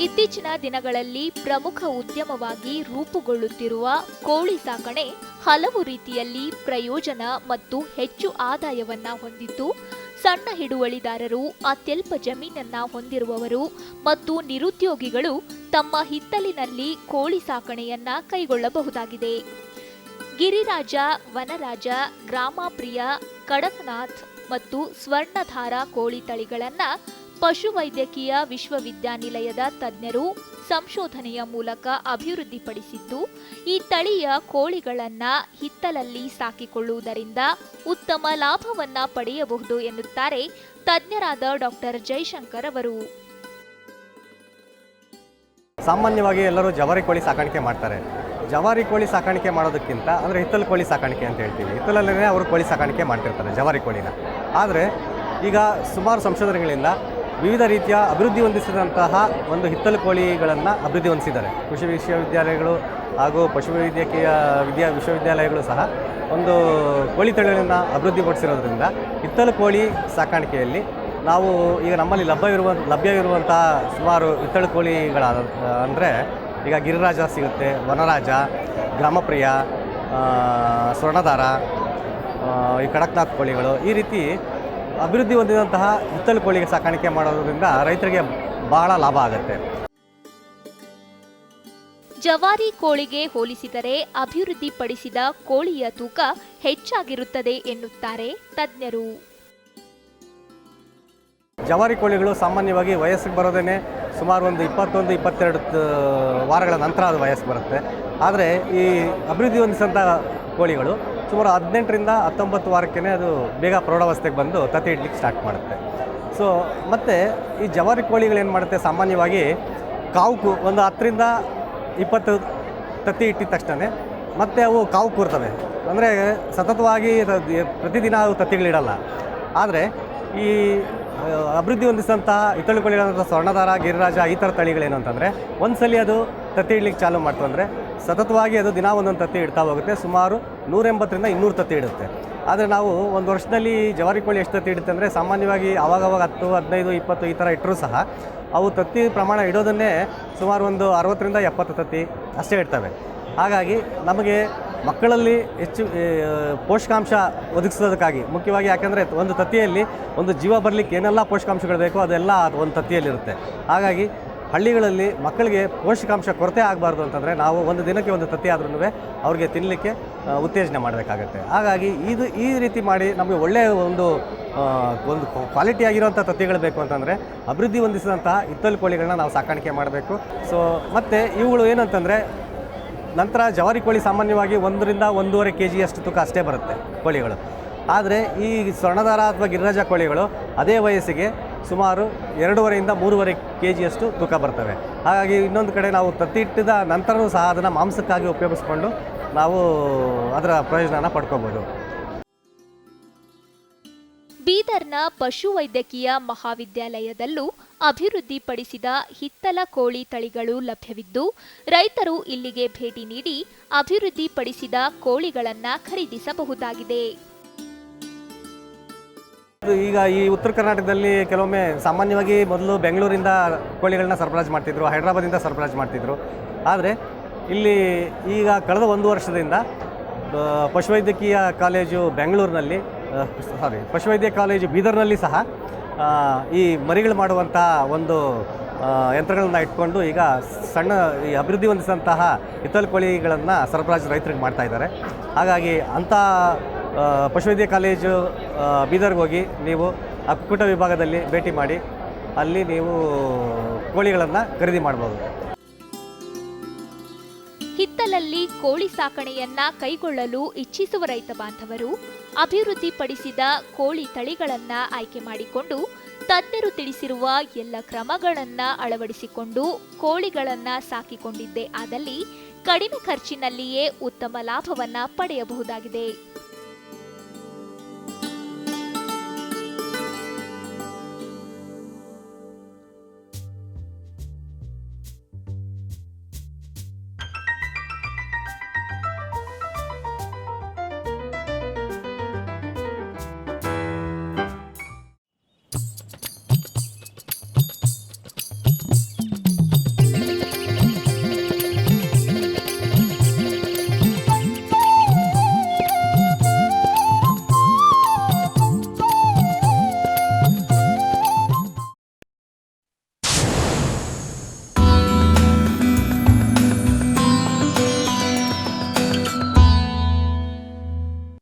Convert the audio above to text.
ಇತ್ತೀಚಿನ ದಿನಗಳಲ್ಲಿ ಪ್ರಮುಖ ಉದ್ಯಮವಾಗಿ ರೂಪುಗೊಳ್ಳುತ್ತಿರುವ ಕೋಳಿ ಸಾಕಣೆ ಹಲವು ರೀತಿಯಲ್ಲಿ ಪ್ರಯೋಜನ ಮತ್ತು ಹೆಚ್ಚು ಆದಾಯವನ್ನ ಹೊಂದಿದ್ದು ಸಣ್ಣ ಹಿಡುವಳಿದಾರರು, ಅತ್ಯಲ್ಪ ಜಮೀನನ್ನ ಹೊಂದಿರುವವರು ಮತ್ತು ನಿರುದ್ಯೋಗಿಗಳು ತಮ್ಮ ಹಿತ್ತಲಿನಲ್ಲಿ ಕೋಳಿ ಸಾಕಣೆಯನ್ನ ಕೈಗೊಳ್ಳಬಹುದಾಗಿದೆ. ಗಿರಿರಾಜ, ವನರಾಜ, ಗ್ರಾಮಪ್ರಿಯ, ಕಡಕ್ನಾಥ್ ಮತ್ತು ಸ್ವರ್ಣಧಾರ ಕೋಳಿ ತಳಿಗಳನ್ನ ಪಶುವೈದ್ಯಕೀಯ ವಿಶ್ವವಿದ್ಯಾನಿಲಯದ ತಜ್ಞರು ಸಂಶೋಧನೆಯ ಮೂಲಕ ಅಭಿವೃದ್ಧಿಪಡಿಸಿದ್ದು, ಈ ತಳಿಯ ಕೋಳಿಗಳನ್ನ ಹಿತ್ತಲಲ್ಲಿ ಸಾಕಿಕೊಳ್ಳುವುದರಿಂದ ಉತ್ತಮ ಲಾಭವನ್ನ ಪಡೆಯಬಹುದು ಎನ್ನುತ್ತಾರೆ ತಜ್ಞರಾದ ಡಾಕ್ಟರ್ ಜೈಶಂಕರ್ ಅವರು. ಸಾಮಾನ್ಯವಾಗಿ ಎಲ್ಲರೂ ಜವಾರಿ ಕೋಳಿ ಸಾಕಾಣಿಕೆ ಮಾಡ್ತಾರೆ. ಜವಾರಿ ಕೋಳಿ ಸಾಕಾಣಿಕೆ ಮಾಡೋದಕ್ಕಿಂತ, ಅಂದರೆ ಹಿತ್ತಲು ಕೋಳಿ ಸಾಕಾಣಿಕೆ ಅಂತ ಹೇಳ್ತೀವಿ. ಹಿತ್ತಲಲ್ಲೇ ಅವರು ಕೋಳಿ ಸಾಕಾಣಿಕೆ ಮಾಡ್ತಿರ್ತಾರೆ ಜವಾರಿ ಕೋಳಿನ. ಆದರೆ ಈಗ ಸುಮಾರು ಸಂಶೋಧನೆಗಳಿಂದ ವಿವಿಧ ರೀತಿಯ ಅಭಿವೃದ್ಧಿ ಹೊಂದಿಸಿದಂತಹ ಒಂದು ಹಿತ್ತಲು ಕೋಳಿಗಳನ್ನು ಅಭಿವೃದ್ಧಿ ಹೊಂದಿಸಿದ್ದಾರೆ. ಕೃಷಿ ವಿಶ್ವವಿದ್ಯಾಲಯಗಳು ಹಾಗೂ ಪಶುವೈದ್ಯಕೀಯ ವಿದ್ಯಾ ವಿಶ್ವವಿದ್ಯಾಲಯಗಳು ಸಹ ಒಂದು ಕೋಳಿ ತಳಿಗಳನ್ನು ಅಭಿವೃದ್ಧಿಪಡಿಸಿರೋದ್ರಿಂದ ಹಿತ್ತಲು ಕೋಳಿ ಸಾಕಾಣಿಕೆಯಲ್ಲಿ ನಾವು ಈಗ ನಮ್ಮಲ್ಲಿ ಲಭ್ಯವಿರುವ ಲಭ್ಯವಿರುವಂಥ ಸುಮಾರು ಹಿತ್ತಳು ಕೋಳಿಗಳಾದ, ಅಂದರೆ ಈಗ ಗಿರಿರಾಜ ಸಿಗುತ್ತೆ, ವನರಾಜ, ಗ್ರಾಮಪ್ರಿಯ ಸ್ವರ್ಣದಾರ ಈ ಕಡಕ್ನಾಥ್ ಕೋಳಿಗಳು ಈ ರೀತಿ ಅಭಿವೃದ್ಧಿ ಹೊಂದಿದಂತಹ ಹಿತ್ತಲು ಕೋಳಿಗೆ ಸಾಕಾಣಿಕೆ ಮಾಡೋದ್ರಿಂದ ರೈತರಿಗೆ ಬಹಳ ಲಾಭ ಆಗುತ್ತೆ. ಜವಾರಿ ಕೋಳಿಗೆ ಹೋಲಿಸಿದರೆ ಅಭಿವೃದ್ಧಿಪಡಿಸಿದ ಕೋಳಿಯ ತೂಕ ಹೆಚ್ಚಾಗಿರುತ್ತದೆ ಎನ್ನುತ್ತಾರೆ ತಜ್ಞರು. ಜವಾರಿ ಕೋಳಿಗಳು ಸಾಮಾನ್ಯವಾಗಿ ವಯಸ್ಸಿಗೆ ಬರೋದೇನೆ ಸುಮಾರು ಒಂದು ಇಪ್ಪತ್ತೊಂದು ಇಪ್ಪತ್ತೆರಡು ವಾರಗಳ ನಂತರ ಅದು ವಯಸ್ಸು ಬರುತ್ತೆ. ಆದರೆ ಈ ಅಭಿವೃದ್ಧಿ ಹೊಂದಿಸಿದಂಥ ಕೋಳಿಗಳು ಸುಮಾರು ಹದಿನೆಂಟರಿಂದ ಹತ್ತೊಂಬತ್ತು ವಾರಕ್ಕೇ ಅದು ಬೇಗ ಪ್ರೌಢಾವಸ್ಥೆಗೆ ಬಂದು ತತ್ತಿ ಇಡ್ಲಿಕ್ಕೆ ಸ್ಟಾರ್ಟ್ ಮಾಡುತ್ತೆ. ಸೊ ಮತ್ತು ಈ ಜವಾರಿ ಕೋಳಿಗಳು ಏನು ಮಾಡುತ್ತೆ? ಸಾಮಾನ್ಯವಾಗಿ ಕಾವು ಒಂದು ಹತ್ತರಿಂದ ಇಪ್ಪತ್ತು ತತ್ತಿ ಇಟ್ಟಿದ ತಕ್ಷಣ ಮತ್ತೆ ಅವು ಕಾವು ಕೂರ್ತವೆ. ಅಂದರೆ ಸತತವಾಗಿ ಪ್ರತಿದಿನ ಅವು ತತ್ತಿಗಳಿಡಲ್ಲ ಆದರೆ ಈ ಅಭಿವೃದ್ಧಿ ಹೊಂದಿಸಿದಂತಹ ಇತಳು ಕೋಳಿಗಳಂಥ ಸ್ವರ್ಣಧಾರ ಗಿರಿರಾಜ ಈ ಥರ ತಳಿಗಳೇನು ಅಂತಂದರೆ ಒಂದು ಸಲ ಅದು ತತ್ತಿ ಇಡ್ಲಿಕ್ಕೆ ಚಾಲು ಮಾಡ್ತು ಅಂದರೆ ಸತತವಾಗಿ ಅದು ದಿನ ಒಂದೊಂದು ತತ್ತಿ ಇಡ್ತಾ ಹೋಗುತ್ತೆ. ಸುಮಾರು ನೂರೆಂಬತ್ತರಿಂದ ಇನ್ನೂರು ತತ್ತಿ ಇಡುತ್ತೆ. ಆದರೆ ನಾವು ಒಂದು ವರ್ಷದಲ್ಲಿ ಜವಾರಿ ಕೋಳಿ ಎಷ್ಟು ತತ್ತಿ ಇಡುತ್ತೆ ಅಂದರೆ ಸಾಮಾನ್ಯವಾಗಿ ಆವಾಗವಾಗ ಹತ್ತು, ಹದಿನೈದು, ಇಪ್ಪತ್ತು ಈ ಥರ ಇಟ್ಟರೂ ಸಹ ಅವು ತತ್ತಿ ಪ್ರಮಾಣ ಇಡೋದನ್ನೇ ಸುಮಾರು ಒಂದು ಅರವತ್ತರಿಂದ ಎಪ್ಪತ್ತು ತತ್ತಿ ಅಷ್ಟೇ ಇಡ್ತವೆ. ಹಾಗಾಗಿ ನಮಗೆ ಮಕ್ಕಳಲ್ಲಿ ಹೆಚ್ಚು ಪೋಷಕಾಂಶ ಒದಗಿಸೋದಕ್ಕಾಗಿ, ಮುಖ್ಯವಾಗಿ ಯಾಕೆಂದರೆ ಒಂದು ತತ್ತಿಯಲ್ಲಿ ಒಂದು ಜೀವ ಬರಲಿಕ್ಕೆ ಏನೆಲ್ಲ ಪೋಷಕಾಂಶಗಳು ಬೇಕೋ ಅದೆಲ್ಲ ಅದು ಒಂದು ತತ್ತಿಯಲ್ಲಿರುತ್ತೆ. ಹಾಗಾಗಿ ಹಳ್ಳಿಗಳಲ್ಲಿ ಮಕ್ಕಳಿಗೆ ಪೋಷಕಾಂಶ ಕೊರತೆ ಆಗಬಾರ್ದು ಅಂತಂದರೆ ನಾವು ಒಂದು ದಿನಕ್ಕೆ ಒಂದು ತತ್ತಿ ಆದ್ರೂ ಅವ್ರಿಗೆ ತಿನ್ನಲಿಕ್ಕೆ ಉತ್ತೇಜನ ಮಾಡಬೇಕಾಗತ್ತೆ. ಹಾಗಾಗಿ ಇದು ಈ ರೀತಿ ಮಾಡಿ ನಮಗೆ ಒಳ್ಳೆಯ ಒಂದು ಒಂದು ಕ್ವಾಲಿಟಿ ಆಗಿರುವಂಥ ತತ್ತಿಗಳು ಬೇಕು ಅಂತಂದರೆ ಅಭಿವೃದ್ಧಿ ಹೊಂದಿಸಿದಂತಹ ಹಿತ್ತಲು ಕೋಳಿಗಳನ್ನ ನಾವು ಸಾಕಾಣಿಕೆ ಮಾಡಬೇಕು. ಸೊ, ಮತ್ತು ಇವುಗಳು ಏನಂತಂದರೆ ನಂತರ ಜವಾರಿ ಕೋಳಿ ಸಾಮಾನ್ಯವಾಗಿ ಒಂದರಿಂದ ಒಂದೂವರೆ ಕೆ ಜಿಯಷ್ಟು ತೂಕ ಅಷ್ಟೇ ಬರುತ್ತೆ ಕೋಳಿಗಳು. ಆದರೆ ಈ ಸ್ವರ್ಣಧಾರ ಅಥವಾ ಗಿರಿರಾಜ ಕೋಳಿಗಳು ಅದೇ ವಯಸ್ಸಿಗೆ ಸುಮಾರು ಎರಡೂವರೆಯಿಂದ ಮೂರುವರೆ ಕೆ ಜಿಯಷ್ಟು ತೂಕ ಬರ್ತವೆ. ಹಾಗಾಗಿ ಇನ್ನೊಂದು ಕಡೆ ನಾವು ತತ್ತಿಟ್ಟಿದ ನಂತರವೂ ಸಹ ಅದನ್ನು ಮಾಂಸಕ್ಕಾಗಿ ಉಪಯೋಗಿಸ್ಕೊಂಡು ನಾವು ಅದರ ಪ್ರಯೋಜನನ ಪಡ್ಕೋಬೋದು. ಬೀದರ್ನ ಪಶುವೈದ್ಯಕೀಯ ಮಹಾವಿದ್ಯಾಲಯದಲ್ಲೂ ಅಭಿವೃದ್ಧಿಪಡಿಸಿದ ಹಿತ್ತಲ ಕೋಳಿ ತಳಿಗಳು ಲಭ್ಯವಿದ್ದು, ರೈತರು ಇಲ್ಲಿಗೆ ಭೇಟಿ ನೀಡಿ ಅಭಿವೃದ್ಧಿಪಡಿಸಿದ ಕೋಳಿಗಳನ್ನು ಖರೀದಿಸಬಹುದಾಗಿದೆ. ಈಗ ಈ ಉತ್ತರ ಕರ್ನಾಟಕದಲ್ಲಿ ಕೆಲವೊಮ್ಮೆ ಸಾಮಾನ್ಯವಾಗಿ ಮೊದಲು ಬೆಂಗಳೂರಿಂದ ಕೋಳಿಗಳನ್ನ ಸರಬರಾಜು ಮಾಡ್ತಿದ್ರು ಹೈದ್ರಾಬಾದಿಂದ ಸರಬರಾಜು ಮಾಡ್ತಿದ್ರು. ಆದರೆ ಇಲ್ಲಿ ಈಗ ಕಳೆದ ಒಂದು ವರ್ಷದಿಂದ ಪಶುವೈದ್ಯಕೀಯ ಕಾಲೇಜು ಬೆಂಗಳೂರಿನಲ್ಲಿ ಸಾರಿ ಪಶುವೈದ್ಯ ಕಾಲೇಜು ಬೀದರ್ನಲ್ಲಿ ಸಹ ಈ ಮರಿಗಳು ಮಾಡುವಂಥ ಒಂದು ಯಂತ್ರಗಳನ್ನು ಇಟ್ಕೊಂಡು ಈಗ ಸಣ್ಣ ಈ ಅಭಿವೃದ್ಧಿ ಹೊಂದಿಸಿದಂತಹ ಹಿತ್ತಲು ಕೋಳಿಗಳನ್ನು ಸರಬರಾಜು ರೈತರಿಗೆ ಮಾಡ್ತಾ ಇದ್ದಾರೆ. ಹಾಗಾಗಿ ಅಂಥ ಪಶುವೈದ್ಯ ಕಾಲೇಜು ಬೀದರ್ಗೆ ಹೋಗಿ ನೀವು ಆ ಕುಕ್ಕುಟ ವಿಭಾಗದಲ್ಲಿ ಭೇಟಿ ಮಾಡಿ, ಅಲ್ಲಿ ನೀವು ಕೋಳಿಗಳನ್ನು ಖರೀದಿ ಮಾಡ್ಬೋದು. ಹಿತ್ತಲಲ್ಲಿ ಕೋಳಿ ಸಾಕಣೆಯನ್ನ ಕೈಗೊಳ್ಳಲು ಇಚ್ಛಿಸುವ ರೈತ ಬಾಂಧವರು ಅಭಿವೃದ್ಧಿಪಡಿಸಿದ ಕೋಳಿ ತಳಿಗಳನ್ನ ಆಯ್ಕೆ ಮಾಡಿಕೊಂಡು ತಜ್ಞರು ತಿಳಿಸಿರುವ ಎಲ್ಲ ಕ್ರಮಗಳನ್ನ ಅಳವಡಿಸಿಕೊಂಡು ಕೋಳಿಗಳನ್ನ ಸಾಕಿಕೊಂಡಿದ್ದೇ ಆದಲ್ಲಿ ಕಡಿಮೆ ಖರ್ಚಿನಲ್ಲಿಯೇ ಉತ್ತಮ ಲಾಭವನ್ನ ಪಡೆಯಬಹುದಾಗಿದೆ.